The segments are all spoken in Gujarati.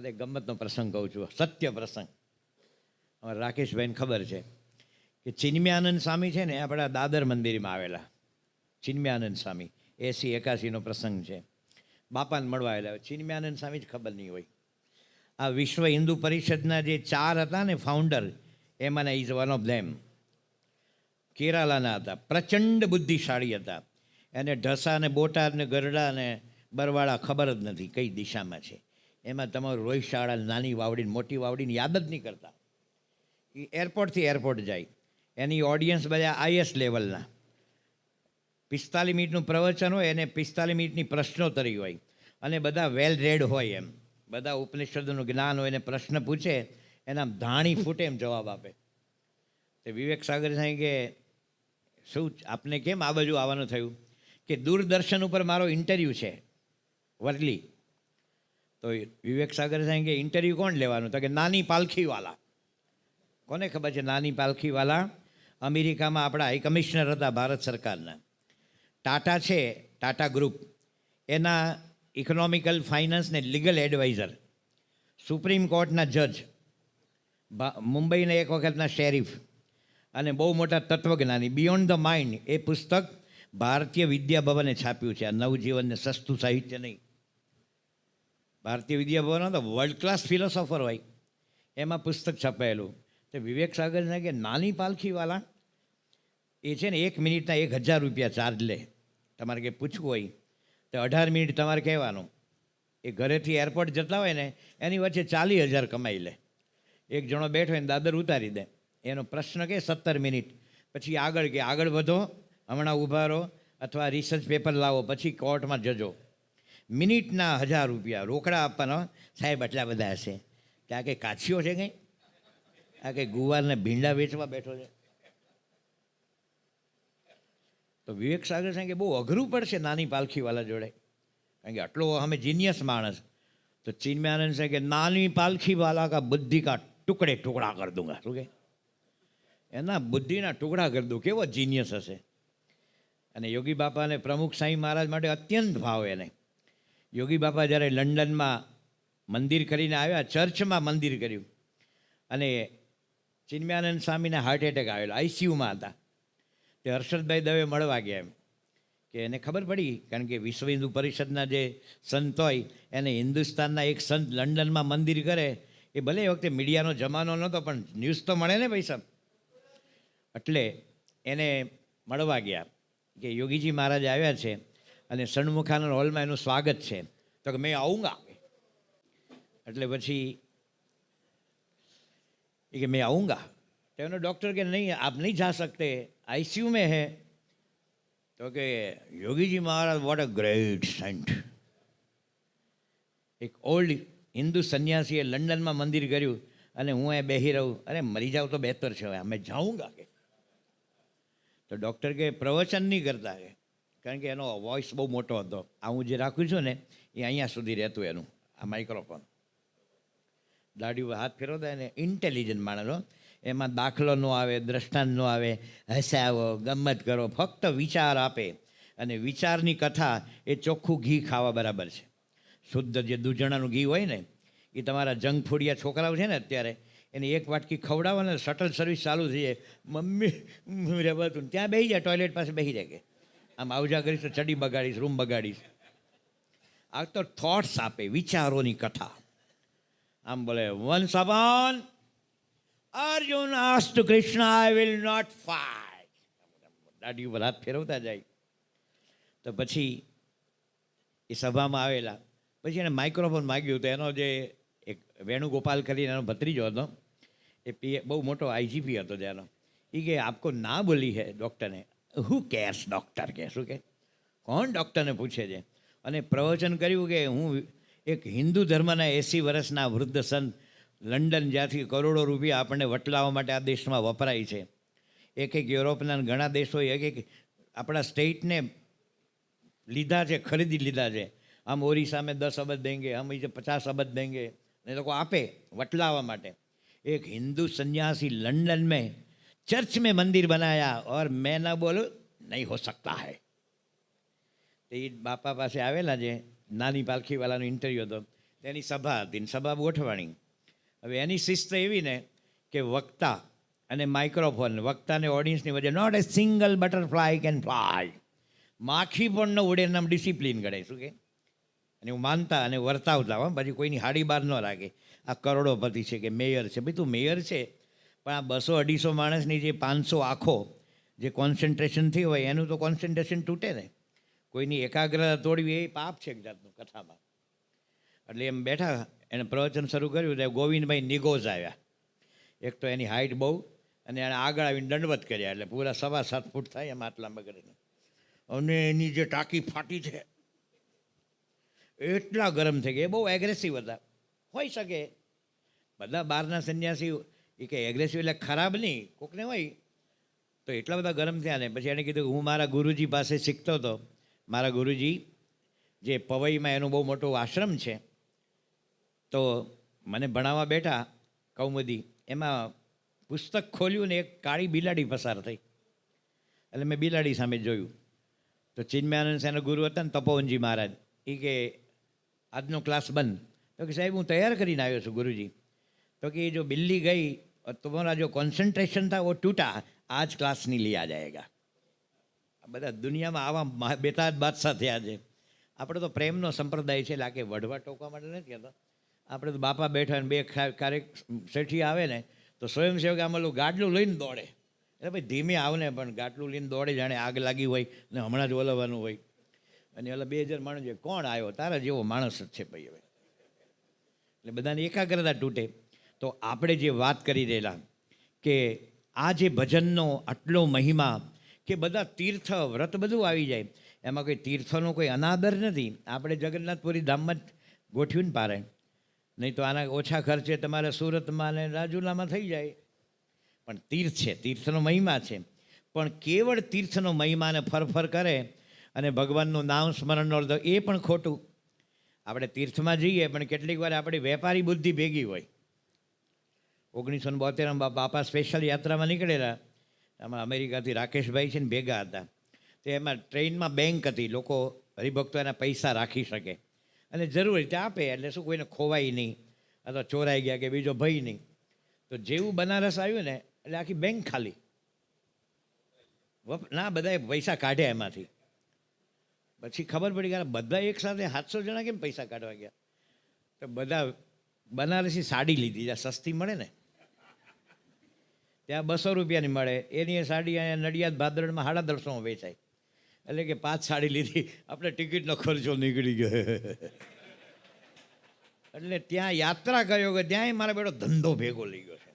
એટલે ગમતનો પ્રસંગ કહું છું. સત્ય પ્રસંગ. અમારા રાકેશભાઈને ખબર છે કે ચિન્મયાનંદ સ્વામી છે ને આપણા દાદર મંદિરમાં આવેલા. ચિન્મયાનંદ સ્વામી. એસી એકાસીનો પ્રસંગ છે. બાપાને મળવા આવેલા. ચિન્મયાનંદ સ્વામી જ ખબર નહીં હોય. આ વિશ્વ હિન્દુ પરિષદના જે ચાર હતા ને ફાઉન્ડર એમાંના ઇઝ વન ઓફ ધેમ કેરાલાના હતા. પ્રચંડ બુદ્ધિશાળી હતા. એને ઢસા ને બોટાદ ને ગરડા ને બરવાળા ખબર જ નથી કઈ દિશામાં છે. એમાં તમારું રોહિત શાળા નાની વાવડીને મોટી વાવડીને યાદ જ નહીં કરતા. એ એરપોર્ટથી એરપોર્ટ જાય. એની ઓડિયન્સ બધા આઈએસ લેવલના પિસ્તાલીસ મિનિટનું પ્રવચન હોય એને પિસ્તાલીસ મિનિટની પ્રશ્નોત્તરી હોય. અને બધા વેલ રેડ હોય એમ. બધા ઉપનિષદોનું જ્ઞાન હોય એને પ્રશ્ન પૂછે, એના ધાણી ફૂટે એમ જવાબ આપે. તે વિવેક સાગર સાહેબ કે, શું આપને કેમ આ બાજુ આવવાનું થયું? કે, દૂરદર્શન ઉપર મારો ઇન્ટરવ્યૂ છે, વરલી. તો વિવેક સાગર સાહેબ કે ઇન્ટરવ્યૂ કોણ લેવાનું? તો કે નાની પાલખીવાલા. કોને ખબર છે નાની પાલખીવાલા? અમેરિકામાં આપણા હાઈ કમિશનર હતા ભારત સરકારના. ટાટા છે, ટાટા ગ્રુપ એના ઇકોનોમિકલ ફાઇનાન્સ ને લીગલ એડવાઇઝર સુપ્રીમ કોર્ટના જજ મુંબઈના એક વખતના શેરીફ અને બહુ મોટા તત્વજ્ઞાની. બિયોન્ડ ધ માઇન્ડ એ પુસ્તક ભારતીય વિદ્યાભવને છાપ્યું છે. આ નવજીવનને સસ્તું સાહિત્ય નહીં. ભારતીય વિદ્યાભવન તો વર્લ્ડ ક્લાસ ફિલોસોફર હોય. એમાં પુસ્તક છપાયેલું તો વિવેક સાગરને કે, નાની પાલખીવાલા, એ છે ને એક મિનિટના એક હજાર રૂપિયા ચાર્જ લે. તમારે કંઈ પૂછવું હોય તો અઢાર મિનિટ તમારે કહેવાનું. એ ઘરેથી એરપોર્ટ જતા હોય ને, એની વચ્ચે ચાલીસ હજાર કમાઈ લે. એક જણો બેઠો હોય ને, દાદર ઉતારી દે. એનો પ્રશ્ન કે, સત્તર મિનિટ. પછી આગળ કે, આગળ વધો, હમણાં ઊભા રહો, અથવા રિસર્ચ પેપર લાવો, પછી કોર્ટમાં જજો. મિનિટના હજાર રૂપિયા રોકડા આપવાના. સાહેબ, આટલા બધા હશે. કે આ કંઈ કાછીઓ છે કંઈ? આ કંઈ ગુવારને ભીંડા વેચવા બેઠો છે. તો વિવેક સાગર સાહેબ કે બહુ અઘરું પડશે નાની પાલખીવાલા જોડે. કારણ કે આટલો અમે જીનિયસ માણસ. તો ચિન્મયાનંદ સાહેબ કે નાની પાલખીવાલા કા બુદ્ધિ કા ટુકડે ટુકડા કર દૂંગા. શું કે? એના બુદ્ધિના ટુકડા કરી દઉં કેવો જીનિયસ હશે. અને યોગી બાપાને પ્રમુખ સાંઈ મહારાજ માટે અત્યંત ભાવ એને. યોગી બાપા જ્યારે લંડનમાં મંદિર કરીને આવ્યા, ચર્ચમાં મંદિર કર્યું. અને ચિન્મયાનંદ સ્વામીને હાર્ટ એટેક આવેલો આઈસીયુમાં હતા. તે હર્ષદભાઈ દવે મળવા ગયા એમ. કે એને ખબર પડી, કારણ કે વિશ્વ હિન્દુ પરિષદના જે સંત હોય, એને હિન્દુસ્તાનના એક સંત લંડનમાં મંદિર કરે, એ ભલે એ વખતે મીડિયાનો જમાનો નહોતો, પણ ન્યૂઝ તો મળે ને સાહેબ એટલે એને મળવા ગયા. કે યોગીજી મહારાજ આવ્યા છે અને સન્મુખાનંદ હોલમાં એનું સ્વાગત છે. તો કે મેં આવુંગા એટલે પછી એ કે મેં આવુંગા તો એનો ડૉક્ટર કે નહીં, આપ નહીં જા શકતે. આઈસીયુ મેં હે. તો કે Yogiji Maharaj what a great saint એક ઓલ્ડ હિન્દુ સંન્યાસીએ લંડનમાં મંદિર કર્યું અને હું અહીં બેસી રહું. અરે મરી જાઉં તો બહેતર છે હવે. અમે જાઉંગા કે તો ડૉક્ટર કે પ્રવચન નહીં કરતા કે. કારણ કે એનો વોઇસ બહુ મોટો હતો. આ હું જે રાખું છું ને, એ અહીંયા સુધી રહેતું એનું, આ માઇક્રોફોન દાઢી હાથ હાથ ફેરવતા ને ઇન્ટેલિજન્ટ માણસો એમાં દાખલો ન આવે, દ્રષ્ટાંત ન આવે, હસાવો ગમત કરો, ફક્ત વિચાર આપે. અને વિચારની કથા એ ચોખ્ખું ઘી ખાવા બરાબર છે. શુદ્ધ જે દૂધણાનું ઘી હોય ને, એ તમારા જંક ફૂડિયા છોકરાઓ છે ને અત્યારે, એને એક વાટકી ખવડાવો ને શટલ સર્વિસ ચાલુ થઈ જાય મમ્મી રે ત્યાં બેસી જાય ટોયલેટ પાસે બેસી જાય કે. આમ આવજા કરીશ તો ચડી બગાડીશ, રૂમ બગાડીશ. આ તો થોટ્સ આપે, વિચારોની કથા. આમ બોલે once upon Arjun asked Krishna I will not fight દાઢી ઉપર હાથ ફેરવતા જાય. તો પછી એ સભામાં આવેલા. પછી એને માઇક્રોફોન માગ્યું તો એનો જે એક વેણુગોપાલ કરીને એનો ભત્રીજો હતો, એ પી બહુ મોટો આઈજીપી હતો જેનો એ કે, આપકો ના બોલી હે ડૉક્ટરને હુ કેર્સ ડૉક્ટર કે શું કે? કોણ ડૉક્ટરને પૂછે છે? અને પ્રવચન કર્યું કે હું એક હિન્દુ ધર્મના એંસી વર્ષના વૃદ્ધ સંત લંડન જ્યાંથી કરોડો રૂપિયા આપણને વટલાવવા માટે આ દેશમાં વપરાય છે. એક એક યુરોપના ઘણા દેશોએ એક એક આપણા સ્ટેટને લીધા છે, ખરીદી લીધા છે. આમ ઓરિસ્સામાં દસ અબજ દેંગે હમ જે પચાસ અબજ દેંગે એ લોકો આપે વટલાવવા માટે. એક હિન્દુ સંન્યાસી લંડન મેં चर्च में मंदिर बनाया और मैं ना बोलूं नहीं हो सकता है તો એ બાપા પાસે આવેલા છે નાની પાલખીવાલાનો ઇન્ટરવ્યૂ હતો તેની સભા હતી ને સભા ગોઠવાણી હવે એની શિસ્ત એવી ને કે વક્તા અને માઇક્રોફોન વક્તા અને ઓડિયન્સની વચ્ચે not a single butterfly can fly માખી પણ ન ઉડે નામ ડિસિપ્લિન ગણાય શું કે અને હું માનતા અને વર્તાવતા હો પછી કોઈની હાડી બાર ન રાખે આ કરોડોપતિ છે કે મેયર છે ભાઈ તું મેયર છે પણ આ બસો અઢીસો માણસની જે પાંચસો આંખો જે કોન્સન્ટ્રેશન થઈ હોય, એનું તો કોન્સન્ટ્રેશન તૂટે ને. કોઈની એકાગ્રતા તોડવી એ પાપ છે એક જાતનું કથામાં. એટલે એમ બેઠા, એને પ્રવચન શરૂ કર્યું તો ગોવિંદભાઈ નિગોઝ આવ્યા. એક તો એની હાઇટ બહુ, અને એને આગળ આવીને દંડવત કર્યા, એટલે પૂરા સવા સાત ફૂટ થાય એમ આટલા બગડીને અને એની જે ટાંકી ફાટી છે, એટલા ગરમ થઈ ગયા. બહુ એગ્રેસિવ હતા. હોઈ શકે. બધા બહારના સંન્યાસી એ કે એગ્રેસિવ એટલે ખરાબ નહીં. કોકને હોય. તો એટલા બધા ગરમ થયા ને પછી એણે કીધું કે હું મારા ગુરુજી પાસે શીખતો હતો. મારા ગુરુજી જે પવઈમાં એનું બહુ મોટું આશ્રમ છે. તો મને ભણાવવા બેઠા કૌમુદી, એમાં પુસ્તક ખોલ્યું ને એક કાળી બિલાડી પસાર થઈ. એટલે મેં બિલાડી સામે જોયું. તો ચિન્મયાનંદ સેના ગુરુ હતા ને તપોવનજી મહારાજ. એ કે, આજનો ક્લાસ બંધ. તો કે, સાહેબ, હું તૈયાર કરીને આવ્યો છું, ગુરુજી. તો કે, એ જો બિલ્લી ગઈ और तुम्हारा जो कंसंट्रेशन था वो टूटा आज क्लास नहीं लिया जाएगा આ બધા દુનિયામાં આવા મહા- બેતાજ બાદશાહ થયા છે આપણે તો પ્રેમનો સંપ્રદાય છે એટલે આ કે વઢવા ટોકવા માટે નથી કહેતા આપણે તો બાપા બેઠા ને બે ખા- ક્યારેક શેઠી આવે ને તો સ્વયંસેવક આમ ઓલું ગાડલું લઈને દોડે એટલે ભાઈ ધીમે આવને પણ ગાડલું લઈને દોડે જાણે આગ લાગી હોય ને હમણાં જ ઓલવવાનું હોય અને ઓલા બે હજાર માણસ છે કોણ આવ્યો તારા જેવો માણસ જ છે ભાઈ હવે એટલે બધાની એકાગ્રતા તૂટે તો આપણે જે વાત કરી રહેલા કે આ જે ભજનનો આટલો મહિમા કે બધા તીર્થ, વ્રત બધું આવી જાય, એમાં કોઈ તીર્થનો કોઈ અનાદર નથી. આપણે જગન્નાથપુરી ધામમાં જ ગોઠવ્યું ને પારે નહીં તો આના ઓછા ખર્ચે તમારે સુરતમાં ને રાજુલામાં થઈ જાય. પણ તીર્થ છે, તીર્થનો મહિમા છે. પણ કેવળ તીર્થનો મહિમાને ફરફર કરે અને ભગવાનનું નામ સ્મરણ ન એ પણ ખોટું. આપણે તીર્થમાં જઈએ પણ કેટલીક વાર આપણી વેપારી બુદ્ધિ ભેગી હોય. ઓગણીસો ને બોતેરમાં બાપા સ્પેશિયલ યાત્રામાં નીકળેલા. આમાં અમેરિકાથી રાકેશભાઈ છે ને ભેગા હતા. તો એમાં ટ્રેનમાં બેંક હતી. લોકો હરિભક્તો એના પૈસા રાખી શકે. અને જરૂર રીતે આપે, એટલે શું કોઈને ખોવાય નહીં. અથવા ચોરાઈ ગયા કે બીજો ભય નહીં. તો જેવું બનારસ આવ્યું ને, એટલે આખી બેંક ખાલી. ના, બધાએ પૈસા કાઢ્યા એમાંથી. પછી ખબર પડી આ બધા એકસાથે સાતસો જણા કેમ પૈસા કાઢવા ગયા? તો બધા બનારસી સાડી લીધી. સસ્તી મળે ને? ત્યાં બસો રૂપિયાની મળે. એની સાડી અહીંયા નડિયાદ ભાદરણમાં સાડા દસોમાં વેચાય. એટલે કે પાંચ સાડી લીધી. આપણે ટિકિટનો ખર્ચો નીકળી ગયો. એટલે ત્યાં યાત્રા કર્યો કે ત્યાંય મારા બેટો ધંધો ભેગો લઈ ગયો છે.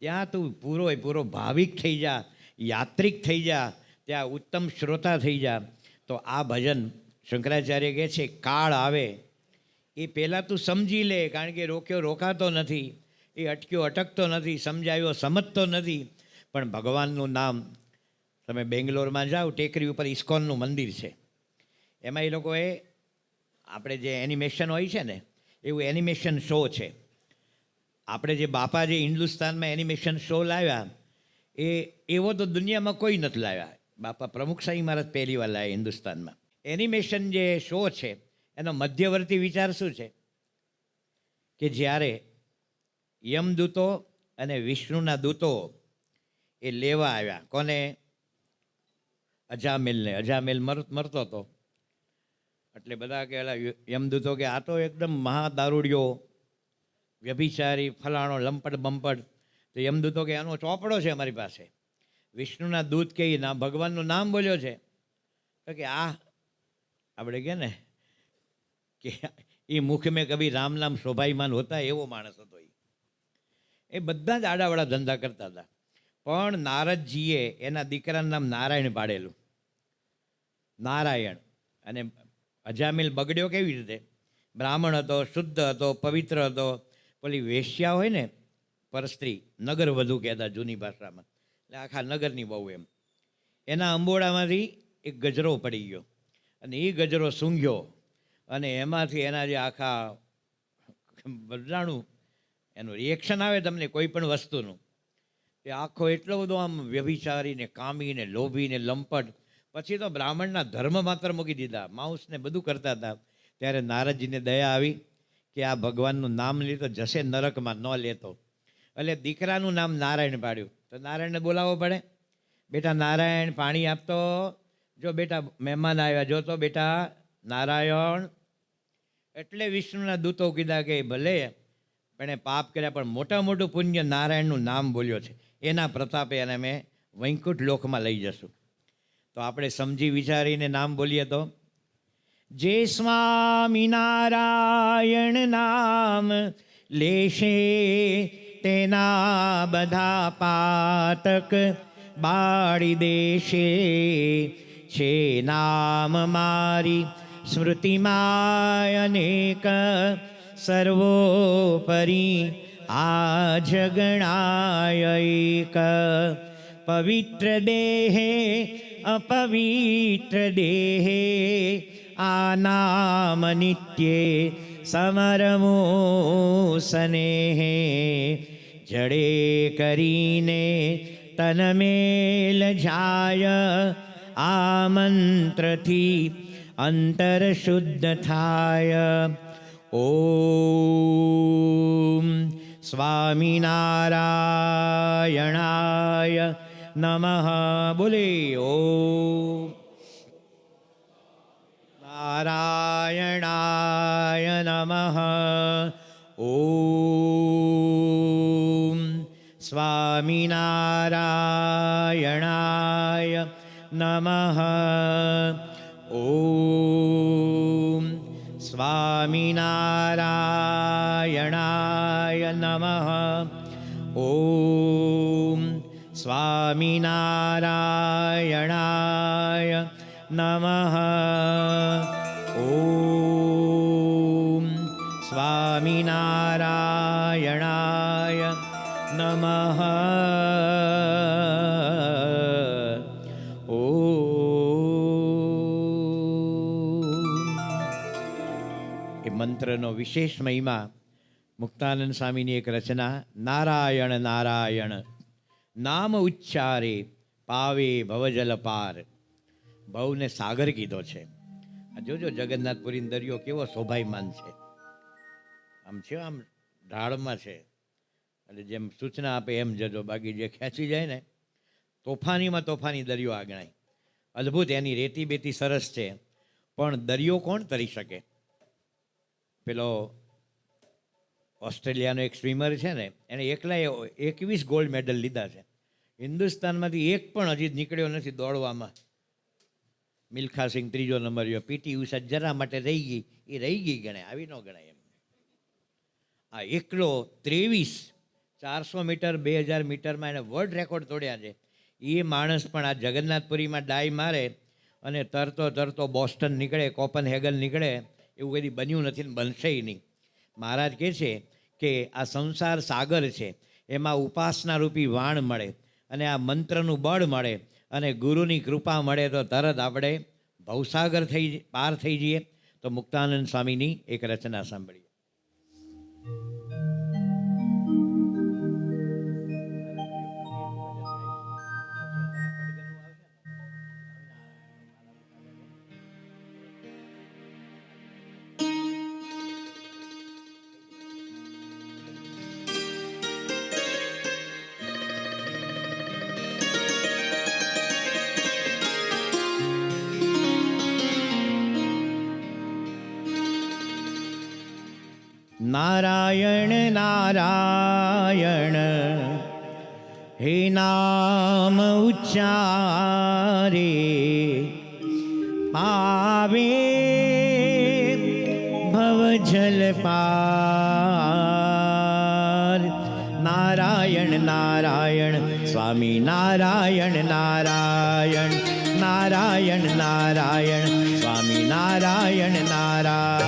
ત્યાં તું પૂરો પૂરો ભાવિક થઈ જા, યાત્રિક થઈ જા, ત્યાં ઉત્તમ શ્રોતા થઈ જા. તો આ ભજન શંકરાચાર્ય કહે છે, કાળ આવે. એ પહેલાં તું સમજી લે, કારણ કે રોક્યો રોકાતો નથી. એ અટક્યો, અટકતો નથી, સમજાયો, સમજતો નથી. પણ ભગવાનનું નામ, તમે બેંગ્લોરમાં જાઓ, ટેકરી ઉપર ઇસ્કોનનું મંદિર છે. એમાં એ લોકોએ, આપણે જે એનિમેશન હોય છે ને, એવું એનિમેશન શો છે. આપણે જે બાપા જે હિન્દુસ્તાનમાં એનિમેશન શો લાવ્યા, એ, એવો તો દુનિયામાં કોઈ નથી લાવ્યા. બાપા પ્રમુખ સાંઈ મહારાજ પહેલી વાર લાવ્યા હિન્દુસ્તાનમાં. એનિમેશન જે શો છે, એનો મધ્યવર્તી વિચાર શું છે? કે જ્યારે યમદૂતો અને વિષ્ણુના દૂતો એ લેવા આવ્યા. કોને? અજામિલને. અજામિલ મર, મરતો હતો. એટલે બધા કે યમદૂતો કે આ તો એકદમ મહાદારૂડિયો, વ્યભિચારી, ફલાણો, લંપટ બંપટ. તો યમદૂતો કે, આનો ચોપડો છે અમારી પાસે. વિષ્ણુના દૂત કે ના, ભગવાનનું નામ બોલ્યો છે. તો કે, આ, આપણે કે ને, કે એ મુખ મેં કભી રામ નામ શોભાઈમાન હોતા એવો માણસ હતો એ એ બધા જ આડાવાળા ધંધા કરતા હતા પણ નારદજીએ એના દીકરાનું નામ નારાયણ પાડેલું નારાયણ અને અજામિલ બગડ્યો કેવી રીતે બ્રાહ્મણ હતો શુદ્ધ હતો પવિત્ર હતો પેલી વેશ્યા હોય ને પરસ્ત્રી નગર વધુ કહેતા જૂની ભાષામાં એટલે આખા નગરની બહુ એમ એના અંબોડામાંથી એક ગજરો પડી ગયો અને એ ગજરો સૂંઘ્યો અને એમાંથી એના જે આખા બદલાણું એનું રિએક્શન આવે તમને કોઈ પણ વસ્તુનું એ આખો એટલો બધો આમ વ્યભિચારીને, કામીને કામી ને લોભી ને લંપટ. પછી તો બ્રાહ્મણના ધર્મ માત્ર મૂકી દીધા. માઉસને બધું કરતા હતા. ત્યારે નારદજીને દયા આવી કે આ ભગવાનનું નામ લીધો જશે નરકમાં, ન લેતો. એટલે દીકરાનું નામ નારાયણ પાડ્યું. તો નારાયણને બોલાવવો પડે. બેટા નારાયણ પાણી આપતો. જો બેટા મહેમાન આવ્યા, જો તો બેટા નારાયણ. એટલે વિષ્ણુના દૂતો કીધા કે ભલે પણ એ પાપ કર્યા, પણ મોટા મોટું પુણ્ય નારાયણનું નામ બોલ્યો છે. એના પ્રતાપે એને અમે વૈકુંઠ લોકમાં લઈ જશું. તો આપણે સમજી વિચારીને નામ બોલીએ તો, જે સ્વામિનારાયણ નામ લેશે તેના બધા પાતક બાળી દેશે. છે નામ મારી સ્મૃતિમાં અનેક સર્વોપરી આ જગણાય પવિત્ર દેહે અપવિત્ર દેહે આ નામ નિત્યે સમરમો સનેહે જડે કરીને તન મેલ જાય આ મંત્રથી અંતર શુદ્ધ થાય ઓમ સ્વામિનારાયણાય નમઃ બોલે ઓમ નારાયણાય નમઃ ઓમ સ્વામિનારાયણાય નમઃ સ્વામિનારાયણાય નમઃ. ઓમ સ્વામિનારાયણાય નમઃ. મંત્રનો વિશેષ મહિમા મુક્તાનંદ સ્વામીની એક રચના, નારાયણ નારાયણ, નામ ઉચ્ચારે, પાવે ભવજલ પાર ભવને સાગર કીધો છે. જોજો જગન્નાથપુરી દરિયો કેવો શોભાયમાન છે. આમ છે, આમ ઢાળમાં છે. એટલે જેમ સૂચના આપે એમ જજો, બાકી જે ખેંચી જાય ને, તોફાનીમાં તોફાની દરિયો આગણાય. ગણાય અદ્ભુત, એની રેતી બેતી સરસ છે. પણ દરિયો કોણ તરી શકે? પેલો ઓસ્ટ્રેલિયાનો એક સ્વિમર છે ને એણે એકલાએ એકવીસ ગોલ્ડ મેડલ લીધા છે. હિન્દુસ્તાનમાંથી એક પણ હજી નીકળ્યો નથી દોડવામાં. મિલ્ખા સિંહ ત્રીજો નંબર રહ્યો. પીટી ઉષા જરા માટે રહી ગઈ. એ રહી ગઈ ગણાય આવી ન ગણાય એમ. આ એકલો ત્રેવીસ ચારસો મીટર, બે હજાર મીટરમાં એણે વર્લ્ડ રેકોર્ડ તોડ્યા છે. એ માણસ પણ આ જગન્નાથપુરીમાં ડાય મારે અને તરતો તરતો બોસ્ટન નીકળે કોપન હેગન નીકળે એવું કદી બન્યું નથી ને બનશે નહીં. મહારાજ કહે છે કે આ સંસાર સાગર છે, એમાં ઉપાસના રૂપી વાણ મળે અને આ મંત્રનું બળ મળે અને ગુરુની કૃપા મળે તો તરત આપણે ભવસાગર થઈ, પાર થઈ જઈએ. તો મુક્તાનંદ સ્વામીની એક રચના સાંભળીએ. નારાયણ નારાયણ હે નામ ઉચ્ચારે પાવે ભવજલ પાર નારાયણ નારાયણ સ્વામી નારાયણ નારાયણ નારાયણ નારાયણ સ્વામી નારાયણ નારાયણ